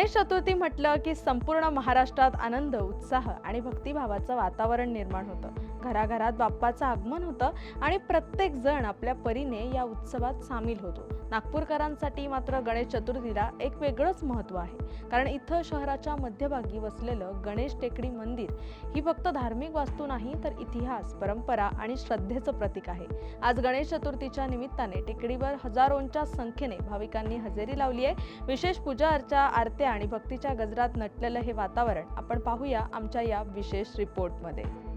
गणेश चतुर्थी म्हटलं की संपूर्ण महाराष्ट्रात आनंद उत्साह आणि भक्तिभावाचं वातावरण निर्माण होतं. घराघरात बाप्पाचं आगमन होतं आणि प्रत्येक जण आपल्या परीने या उत्सवात सामील होतो. नागपूरकरांसाठी मात्र गणेश चतुर्थीला एक वेगळंच महत्त्व आहे. कारण इथं शहराच्या मध्यभागी वसलेलं गणेश टेकडी मंदिर ही फक्त धार्मिक वास्तू नाही तर इतिहास परंपरा आणि श्रद्धेचं प्रतीक आहे. आज गणेश चतुर्थीच्या निमित्ताने टेकडीवर हजारोंच्या संख्येने भाविकांनी हजेरी लावली आहे. विशेष पूजा अर्चा आरत्या आणि भक्तीच्या गजरात नटलेलं हे वातावरण आपण पाहूया आमच्या या विशेष रिपोर्टमध्ये.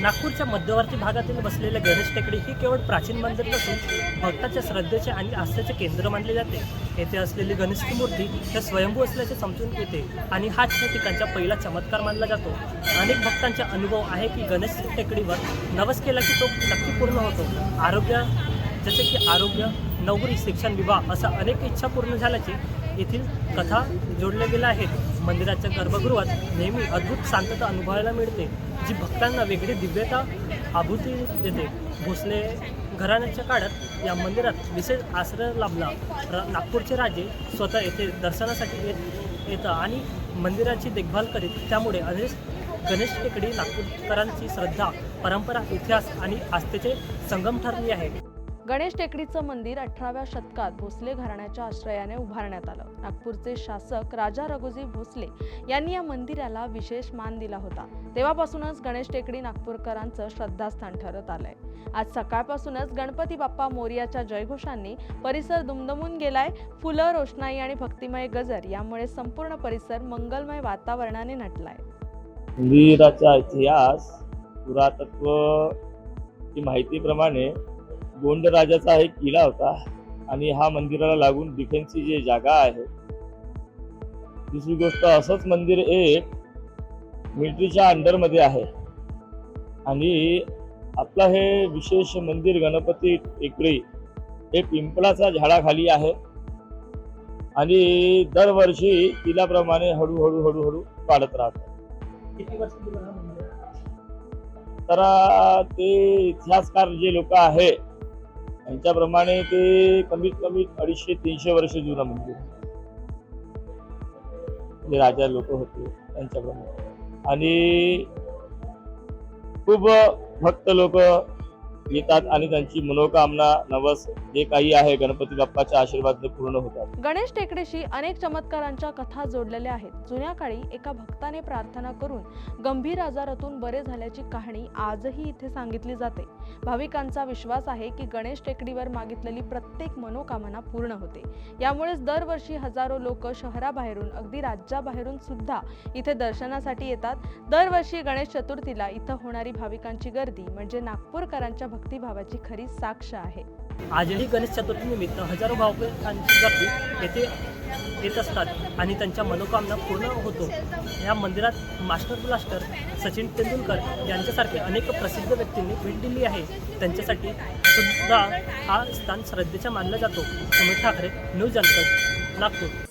नागपूरच्या मध्यवर्ती भागातील बसलेले गणेश टेकडी ही केवळ प्राचीन मंदिर नसून भक्ताच्या श्रद्धेचे आणि आस्थेचे केंद्र मानले जाते. येथे असलेली गणेशची मूर्ती हे स्वयंभू असल्याचे समजून येते आणि हाच या ठिकाणचा पहिला चमत्कार मानला जातो. अनेक भक्तांचा अनुभव आहे की गणेश टेकडीवर नवस केला की तो नक्की पूर्ण होतो. आरोग्य जसे की आरोग्य नोकरी शिक्षण विवाह असा अनेक इच्छा पूर्ण झाल्याची येथील कथा जोडल्या गेल्या आहेत. मंदिराच्या गर्भगृहात नेहमी अद्भुत शांतता अनुभवायला मिळते जी भक्तांना वेगळी दिव्यता आभूती देते. भोसले घराण्याच्या काळात या मंदिरात विशेष आश्रय लाभला. र- नागपूरचे राजे स्वतः येथे दर्शनासाठी येत येतं आणि मंदिराची देखभाल करीत त्यामुळे अनेक गणेश टेकडी नागपूरकरांची श्रद्धा परंपरा इतिहास आणि आस्थेचे संगम ठरली आहे. गणेश टेकडीचं मंदिर अठराव्या शतकात भोसले घराण्याच्या आश्रयाने उभारण्यात आलं. नागपूरचे शासक राजा रघुजी भोसले यांनी या मंदिराला विशेष मान दिला होता. तेव्हापासूनच गणेश टेकडी नागपूरकरांचं श्रद्धास्थान ठरत आलंय. आज सकाळपासूनच गणपती बाप्पा मोर्याच्या जयघोषांनी परिसर दुमदमून गेलाय. फुलं रोषणाई आणि भक्तिमय गजर यामुळे संपूर्ण परिसर मंगलमय वातावरणाने नटलाय. मंदिराचा इतिहास पुरातत्व माहितीप्रमाणे गोंड राजाचा एक किल्ला होता आणि हा मंदिराला लागून डिफेन्सची जी जागा आहे दुसरी गोष्ट असंच मंदिर एक मिलिटरीच्या अंडरमध्ये आहे. आणि आपलं हे विशेष मंदिर गणपती टेकडी हे पिंपळाच्या झाडाखाली आहे. आणि दरवर्षी किल्ल्याप्रमाणे हळूहळू हळूहळू वाढत राहतं तर ते इतिहासकार जे लोक आहे त्यांच्याप्रमाणे ते कमीत कमी अडीचशे तीनशे वर्ष जुनं मंदिर जे राजा लोक होते त्यांच्याप्रमाणे. आणि खूप भक्त लोक येतात आणि त्यांची मनोकामना नवस जे काही आहे गणपती बाप्पाच्या आशीर्वाद पूर्ण होतात. गणेश टेकडीशी अनेक चमत्कारांच्या कथा जोडलेल्या आहेत. जुन्या काळी एका भक्ताने प्रार्थना करून गंभीर आजारातून बरे झाल्याची कहाणी आजही इथे सांगितली जाते. भाविकांचा विश्वास आहे की गणेश टेकडीवर मागितलेली प्रत्येक मनोकामना पूर्ण होते. यामुळेच दरवर्षी हजारो लोक शहराबाहेरून अगदी राज्याबाहेरून सुद्धा इथे दर्शनासाठी येतात. दरवर्षी गणेश चतुर्थीला इथं होणारी भाविकांची गर्दी म्हणजे नागपूरकरांच्या भक्तिभावाची खरी साक्ष आहे. आजही गणेश चतुर्थी निमित्त हजारो भाविकांची गर्दी येथे येत असतात आणि त्यांच्या मनोकामना पूर्ण होतो. या मंदिरात मास्टर ब्लास्टर सचिन तेंडुलकर यांच्यासारखे अनेक प्रसिद्ध व्यक्तींनी भेट दिली आहे. त्यांच्यासाठी सुद्धा हा स्थान श्रद्धेचा मानला जातो. सुमित ठाकरे न्यूज अंकज नागपूर.